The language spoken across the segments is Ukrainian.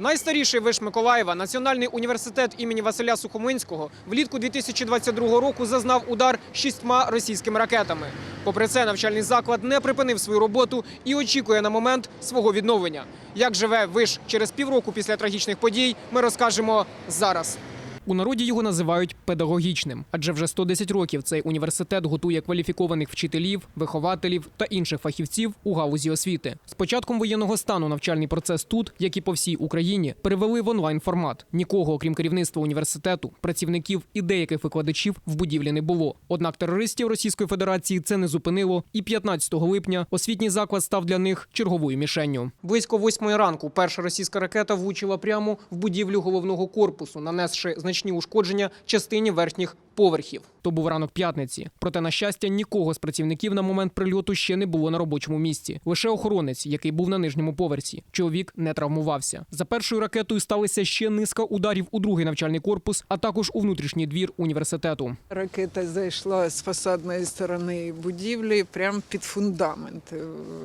Найстаріший виш Миколаєва, Національний університет імені Василя Сухоминського, влітку 2022 року зазнав удар шістьма російськими ракетами. Попри це, навчальний заклад не припинив свою роботу і очікує на момент свого відновлення. Як живе виш через півроку після трагічних подій, ми розкажемо зараз. У народі його називають педагогічним, адже вже 110 років цей університет готує кваліфікованих вчителів, вихователів та інших фахівців у галузі освіти. З початком воєнного стану навчальний процес тут, як і по всій Україні, перевели в онлайн формат. Нікого, окрім керівництва університету, працівників і деяких викладачів в будівлі не було. Однак терористів Російської Федерації це не зупинило, і 15 липня освітній заклад став для них черговою мішенню. Близько восьмої ранку перша російська ракета влучила прямо в будівлю головного корпусу, нанесши значні ушкодження частині верхніх поверхів. То був ранок п'ятниці. Проте, на щастя, нікого з працівників на момент прильоту ще не було на робочому місці. Лише охоронець, який був на нижньому поверсі. Чоловік не травмувався. За першою ракетою сталися ще низка ударів у другий навчальний корпус, а також у внутрішній двір університету. Ракета зайшла з фасадної сторони будівлі прямо під фундамент.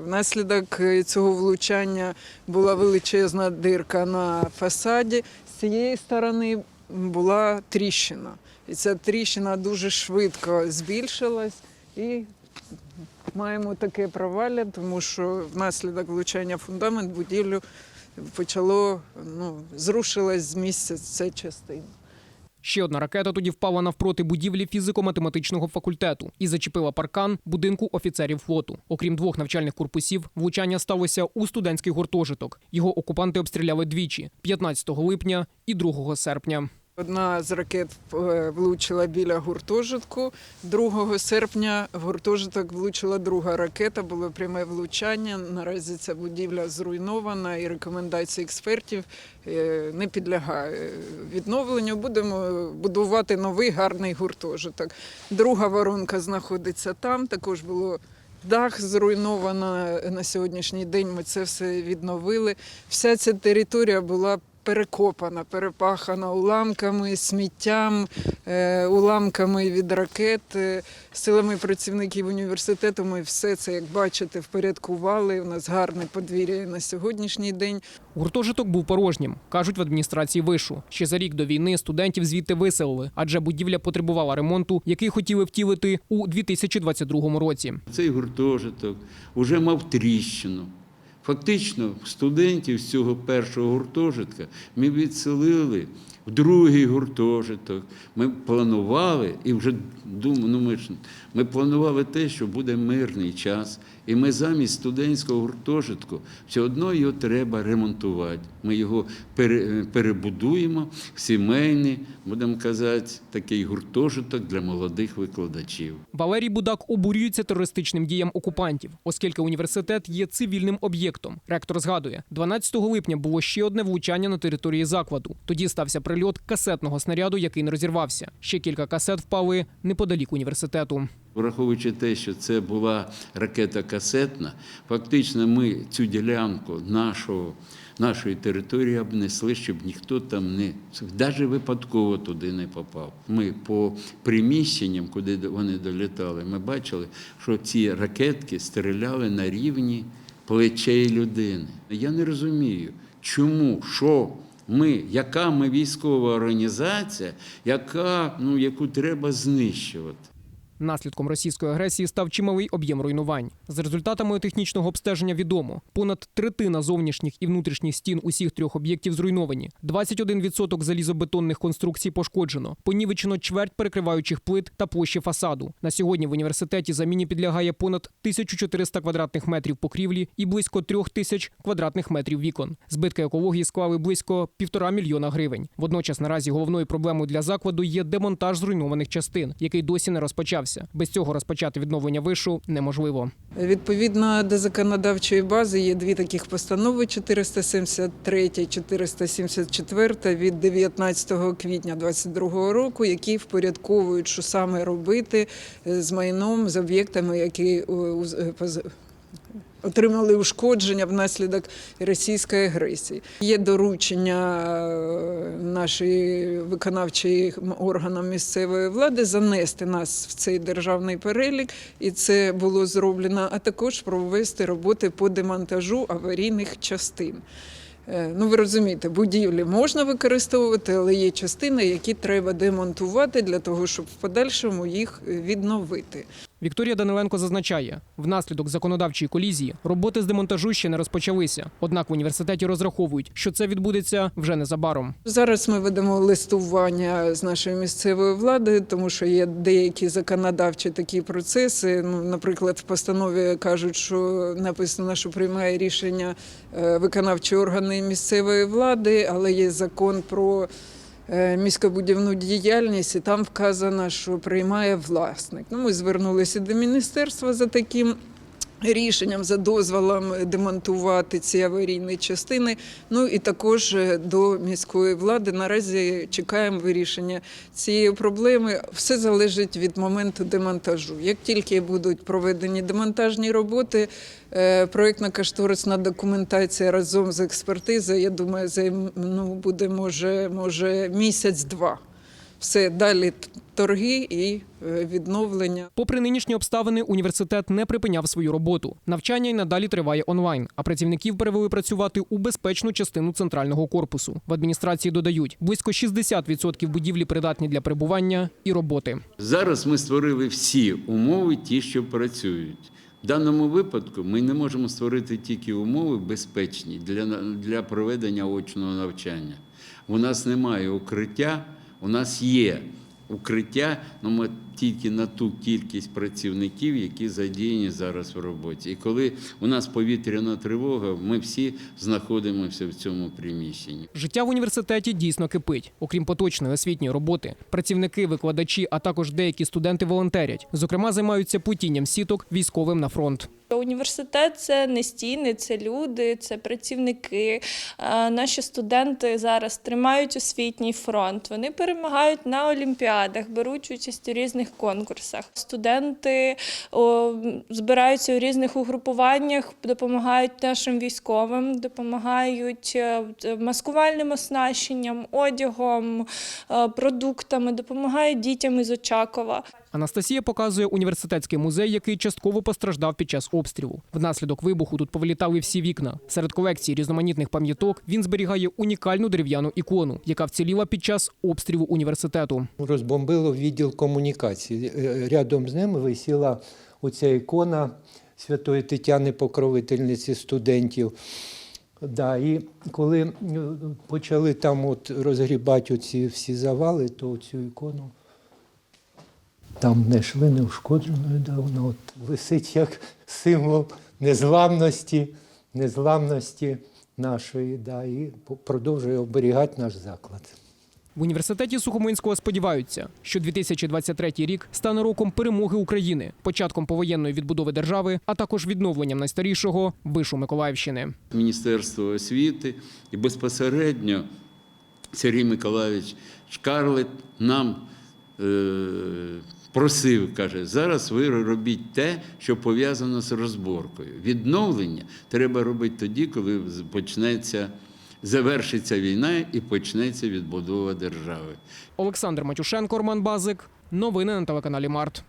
Внаслідок цього влучання була величезна дирка на фасаді. З цієї сторони була тріщина. І ця тріщина дуже швидко збільшилась і маємо таке провалля, тому що внаслідок влучання фундамент будівлю почало ну, зрушилась з місця ця частина. Ще одна ракета тоді впала навпроти будівлі фізико-математичного факультету і зачепила паркан будинку офіцерів флоту. Окрім двох навчальних корпусів, влучання сталося у студентський гуртожиток. Його окупанти обстріляли двічі 15 липня і 2 серпня. Одна з ракет е, влучила біля гуртожитку. 2 серпня в гуртожиток влучила друга ракета, було пряме влучання. Наразі ця будівля зруйнована і рекомендації експертів е, не підлягає відновленню. Будемо будувати новий гарний гуртожиток. Друга воронка знаходиться там. Також було дах зруйновано на сьогоднішній день. Ми це все відновили. Вся ця територія була перекопана, перепахана уламками, сміттям, е, уламками від ракет. Е, Силами працівників університету ми все це, як бачите, впорядкували. У нас гарне подвір'я на сьогоднішній день. Гуртожиток був порожнім, кажуть в адміністрації вишу. Ще за рік до війни студентів звідти виселили, адже будівля потребувала ремонту, який хотіли втілити у 2022 році. Цей гуртожиток вже мав тріщину. Фактично, студентів з цього першого гуртожитка ми відселили в другий гуртожиток. Ми планували і вже думаю, ну ми ж ми планували те, що буде мирний час, і ми замість студентського гуртожитку все одно його треба ремонтувати. Ми його пере- перебудуємо сімейний, будемо казати, такий гуртожиток для молодих викладачів. Валерій Будак обурюється терористичним діям окупантів, оскільки університет є цивільним об'єктом. Ректор згадує, 12 липня було ще одне влучання на території закладу. Тоді стався прильот касетного снаряду, який не розірвався. Ще кілька касет впали неподалік університету. Враховуючи те, що це була ракета касетна, фактично ми цю ділянку нашого, нашої території обнесли, щоб ніхто там не навіть випадково туди не попав. Ми по приміщенням, куди вони долітали, ми бачили, що ці ракетки стріляли на рівні плечей людини. Я не розумію, чому, що ми, яка ми військова організація, яка, ну, яку треба знищувати. Наслідком російської агресії став чималий об'єм руйнувань. За результатами технічного обстеження відомо, понад третина зовнішніх і внутрішніх стін усіх трьох об'єктів зруйновані. 21% залізобетонних конструкцій пошкоджено, понівечено чверть перекриваючих плит та площі фасаду. На сьогодні в університеті заміні підлягає понад 1400 квадратних метрів покрівлі і близько 3000 квадратних метрів вікон. Збитки екології склали близько півтора мільйона гривень. Водночас наразі головною проблемою для закладу є демонтаж зруйнованих частин, який досі не розпочався. Без цього розпочати відновлення вишу неможливо. Відповідно до законодавчої бази є дві таких постанови: 473 474 від 19 квітня 2022 року, які впорядковують, що саме робити з майном, з об'єктами, які отримали ушкодження внаслідок російської агресії. Є доручення е, нашої виконавчої органам місцевої влади занести нас в цей державний перелік, і це було зроблено, а також провести роботи по демонтажу аварійних частин. Е, Ну, ви розумієте, будівлі можна використовувати, але є частини, які треба демонтувати для того, щоб в подальшому їх відновити. Вікторія Даниленко зазначає, внаслідок законодавчої колізії роботи з демонтажу ще не розпочалися. Однак в університеті розраховують, що це відбудеться вже незабаром. Зараз ми ведемо листування з нашою місцевою владою, тому що є деякі законодавчі такі процеси. Ну, наприклад, в постанові кажуть, що написано, що приймає рішення е, виконавчі органи місцевої влади, але є закон про міськобудівну діяльність, і там вказано, що приймає власник. Ну, ми звернулися до міністерства за таким. Рішенням за дозволом демонтувати ці аварійні частини. Ну і також е, до міської влади наразі чекаємо вирішення цієї проблеми. Все залежить від моменту демонтажу. Як тільки будуть проведені демонтажні роботи, е, проєктно-кошторисна документація разом з експертизою, я думаю, займ, ну, буде може, може місяць-два. Все далі торги і е, відновлення. Попри нинішні обставини, університет не припиняв свою роботу. Навчання й надалі триває онлайн, а працівників перевели працювати у безпечну частину центрального корпусу. В адміністрації додають близько 60% будівлі придатні для перебування і роботи. Зараз ми створили всі умови, ті, що працюють. В даному випадку ми не можемо створити тільки умови безпечні для, для проведення очного навчання. У нас немає укриття, у нас є укриття, але ми тільки на ту кількість працівників, які задіяні зараз в роботі. І коли у нас повітряна тривога, ми всі знаходимося в цьому приміщенні. Життя в університеті дійсно кипить. Окрім поточної освітньої роботи, працівники, викладачі, а також деякі студенти волонтерять. Зокрема, займаються плетінням сіток військовим на фронт. Університет це не стіни, це люди, це працівники. Наші студенти зараз тримають освітній фронт. Вони перемагають на олімпіадах, беруть участь у різних конкурсах. Студенти о, збираються у різних угрупуваннях, допомагають нашим військовим, допомагають е, маскувальним оснащенням, одягом, е, продуктами, допомагають дітям із Очакова. Анастасія показує університетський музей, який частково постраждав під час обстрілу. Внаслідок вибуху тут повилітали всі вікна. Серед колекції різноманітних пам'яток він зберігає унікальну дерев'яну ікону, яка вціліла під час обстрілу університету. розбомбило відділ комунікації. Е, Рядом з ними висіла оця ікона Святої Тетяни, покровительниці студентів. Да, і коли е, почали там от розгрібати оці всі завали, то цю ікону там не йшли неушкодженою, да, вона от висить як символ незламності, незламності нашої, да, і продовжує оберігати наш заклад. В університеті Сухомлинського сподіваються, що 2023 рік стане роком перемоги України, початком повоєнної відбудови держави, а також відновленням найстарішого вишу Миколаївщини. Міністерство освіти і безпосередньо Сергій Миколаївич Шкарлет нам е, просив, каже, зараз ви робіть те, що пов'язано з розборкою. Відновлення треба робити тоді, коли почнеться, завершиться війна і почнеться відбудова держави. Олександр Матюшенко, Роман Базик. Новини на телеканалі Март.